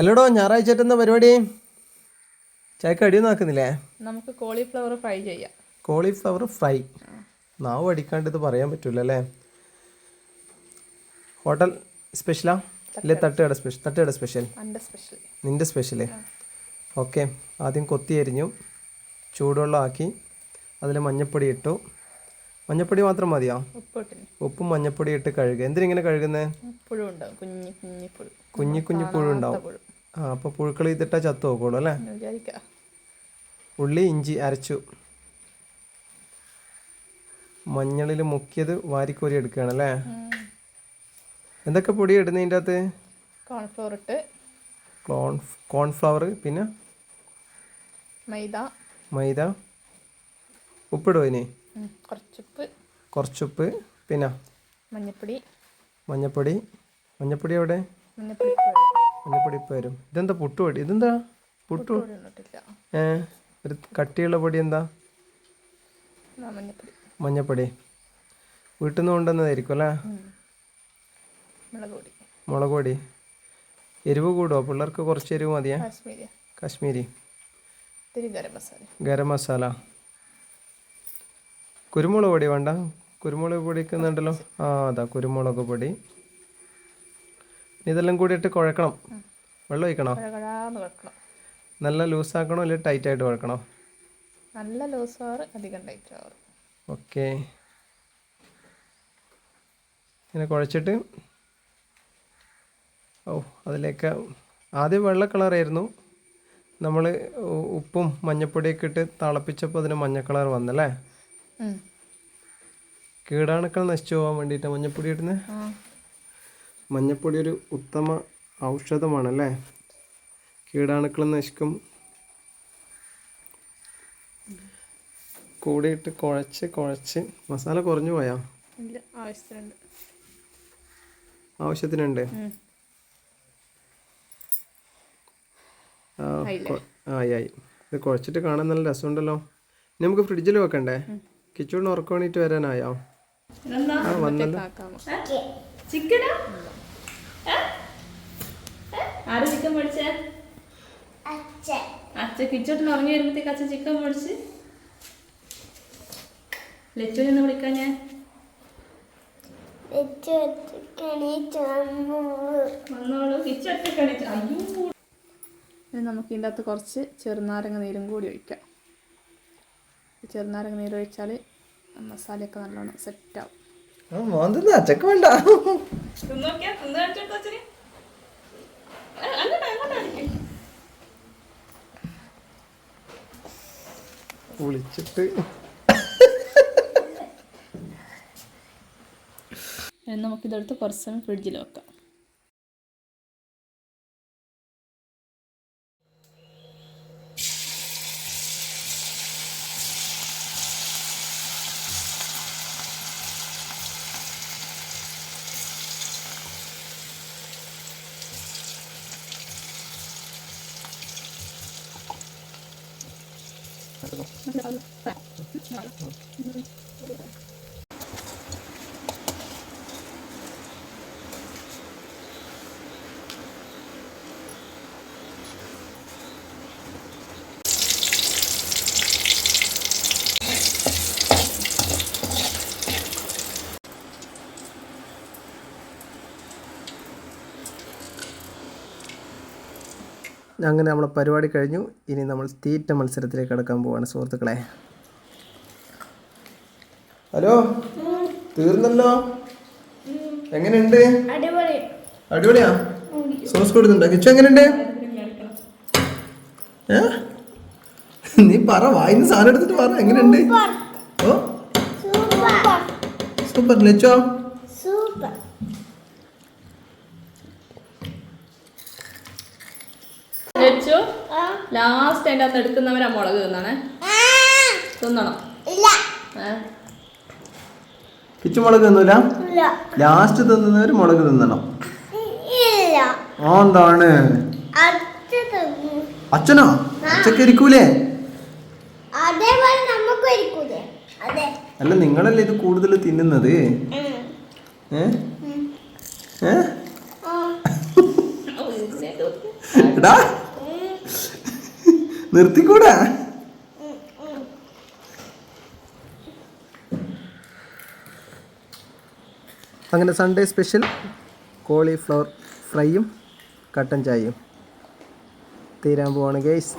അല്ലടോ ഞായറാഴ്ച എന്താ പരിപാടി? ചായക്ക് അടിയൊന്നും ആക്കുന്നില്ലേ? നമുക്ക് കോളിഫ്ലവർ ഫ്രൈ ചെയ്യാം. Cauliflower fry. നാവ് അടിക്കാണ്ട് ഇത് പറയാൻ പറ്റൂല അല്ലേ? ഹോട്ടൽ സ്പെഷ്യലാ? അല്ലേ തട്ടുകട. സ്പെഷ്യൽ തട്ടുകട സ്പെഷ്യൽ? നിന്റെ സ്പെഷ്യൽ ഓക്കെ. ആദ്യം കൊത്തി അരിഞ്ഞു. ചൂടുവെള്ളം ആക്കി. അതിൽ മഞ്ഞപ്പൊടി ഇട്ടു. മഞ്ഞപ്പൊടി മാത്രം മതിയോ? ഉപ്പും മഞ്ഞപ്പൊടി ഇട്ട് കഴുകുക. എന്തിനിങ്ങനെ കഴുകുന്നത് പുഴു ഉണ്ടാവും. കുഞ്ഞി കുഞ്ഞി പുഴു. ഉണ്ടാവും ആ അപ്പോൾ പുഴുക്കൾ ഇതിട്ടാൽ ചത്തു നോക്കുള്ളൂ അല്ലേ? വിചാരിക്കാം. ഉള്ളി ഇഞ്ചി അരച്ചു. മഞ്ഞളിൽ മുക്കിയത് വാരിക്കോരി എടുക്കുകയാണ് അല്ലേ? എന്തൊക്കെ പൊടി ഇടുന്നതിന്റെ അകത്ത്? കോൺഫ്ലോർ ഇട്ട്. കോൺ കോൺഫ്ലവർ പിന്നെ? മൈദ. മൈദ. ഉപ്പിടുമോ ഇനി? കുറച്ചുപ്പ്. കുറച്ചുപ്പ്. പിന്നെ? മഞ്ഞപ്പൊടി. മഞ്ഞപ്പൊടി. മഞ്ഞപ്പൊടി എവിടെ? മഞ്ഞപ്പൊടി. മഞ്ഞപ്പൊടി ഇപ്പം വരും. ഇതെന്താ പുട്ടുപൊടി? ഇതെന്താ? പുട്ടു? ഏ? ഒരു കട്ടിയുള്ള പൊടി എന്താ? മഞ്ഞപ്പൊടി. വീട്ടിൽ നിന്ന് കൊണ്ടുവന്നതായിരിക്കും അല്ലേ. മുളക് പൊടി എരിവ് കൂടുമോ പിള്ളേർക്ക് കുറച്ച് എരിവ് മതിയാ? കാശ്മീരി. ഗരം മസാല. കുരുമുളക് പൊടി വേണ്ട. കുരുമുളക് പൊടിക്കുന്നുണ്ടല്ലോ ആ അതാ കുരുമുളക് പൊടി. ഇതെല്ലാം കൂടി ഇട്ട് കുഴക്കണം വെള്ളം ഒഴിക്കണോ? നല്ല ലൂസ് ആക്കണോ അല്ലെങ്കിൽ ടൈറ്റ് ആയിട്ട് കുഴക്കണോ നല്ല ലൂസ് ആറ് അധികം ടൈറ്റ് ആറ് ഓക്കെ. ഇങ്ങനെ കുഴച്ചിട്ട് ഓ അതിലേക്ക് ആദ്യം വെള്ള കളറായിരുന്നു നമ്മൾ ഉപ്പും മഞ്ഞപ്പൊടിയൊക്കെ ഇട്ട് തിളപ്പിച്ചപ്പോൾ അതിന് മഞ്ഞ കളർ വന്നല്ലേ. കീടാണുക്കൾ നശിച്ചു പോകാൻ വേണ്ടിയിട്ട് മഞ്ഞപ്പൊടി ഇടുന്നത് മഞ്ഞപ്പൊടി ഒരു ഉത്തമ ഔഷധമാണല്ലേ? കീടാണുക്കൾ നശിക്കും. കൂടിയിട്ട് കുഴച്ച് കുഴച്ച്. മസാല കുറഞ്ഞു പോയാ? ആവശ്യത്തിനുണ്ട്. ആയി ആയി. ഇത് കുഴച്ചിട്ട് കാണാൻ നല്ല രസമുണ്ടല്ലോ. ഇനി നമുക്ക് ഫ്രിഡ്ജിൽ വെക്കണ്ടേ? കിച്ചൂടിന് ഉറക്കം വേണ്ടിയിട്ട് വരാനായോ? ആ വന്നല്ലോ. ചിക്കനാ? ആര് ചിക്കൻ മേടിച്ചേ അച്ഛ കിച്ചോട്ടിന് ഉറങ്ങി വരുമ്പോഴത്തേക്ക് അച്ഛൻ ചിക്കൻ മേടിച്ച് ലച്ചു എന്ന് വിളിക്കാൻ ഞാൻ. നമുക്ക് ഇതിന്റെ അകത്ത് കുറച്ച് ചെറുനാരങ്ങ നീരും കൂടി ഒഴിക്കാം. ചെറുനാരങ്ങ നീര് ഒഴിച്ചാൽ മസാലയൊക്കെ നല്ലോണം സെറ്റാവും വേണ്ട. തിന്നോക്കിയാ തിന്നു അച്ഛന്. വിളിച്ചിട്ട്. നമുക്കിതെടുത്ത് കുറച്ച് സമയം ഫ്രിഡ്ജിൽ വെക്കാം. 那嗯 അങ്ങനെ നമ്മളെ പരിപാടി കഴിഞ്ഞു. ഇനി നമ്മൾ തീറ്റ മത്സരത്തിലേക്ക് കടക്കാൻ പോവാണ്. സുഹൃത്തുക്കളെ. ഹലോ? തീർന്നല്ലോ? എങ്ങനെയുണ്ട്? അടിപൊളിയാ? സോസ് കൊടുക്കുന്നുണ്ടോ? കിച്ചു എങ്ങനെയുണ്ട്? നീ പറ വായിന്ന് സാധനം എടുത്തിട്ട് പറ. എങ്ങനെയുണ്ട്? ഓ? സൂപ്പർ. ലച്ചോ ലച്ചു ലാസ്റ്റ് അതിന്റെ അകത്ത് എടുക്കുന്നവരാ മുളക് തിന്നാണേ. തിന്നണം. പിച്ചുമുളക് മുളക് തിന്നൂല? ലാസ്റ്റ് തിന്നുന്നവർ മുളക് തിന്നണം. ആ. എന്താണ് അച്ഛനോ അച്ഛക്ക് ഇരിക്കൂലേ? അല്ല നിങ്ങളല്ലേ ഇത് കൂടുതൽ തിന്നുന്നത്? ഏ? എടാ നിർത്തിക്കൂടാ. അങ്ങനെ സൺഡേ സ്പെഷ്യൽ കോളിഫ്ലവർ ഫ്രൈയും കട്ടൻ ചായയും. തീരാൻ പോവാണ് ഗേസ്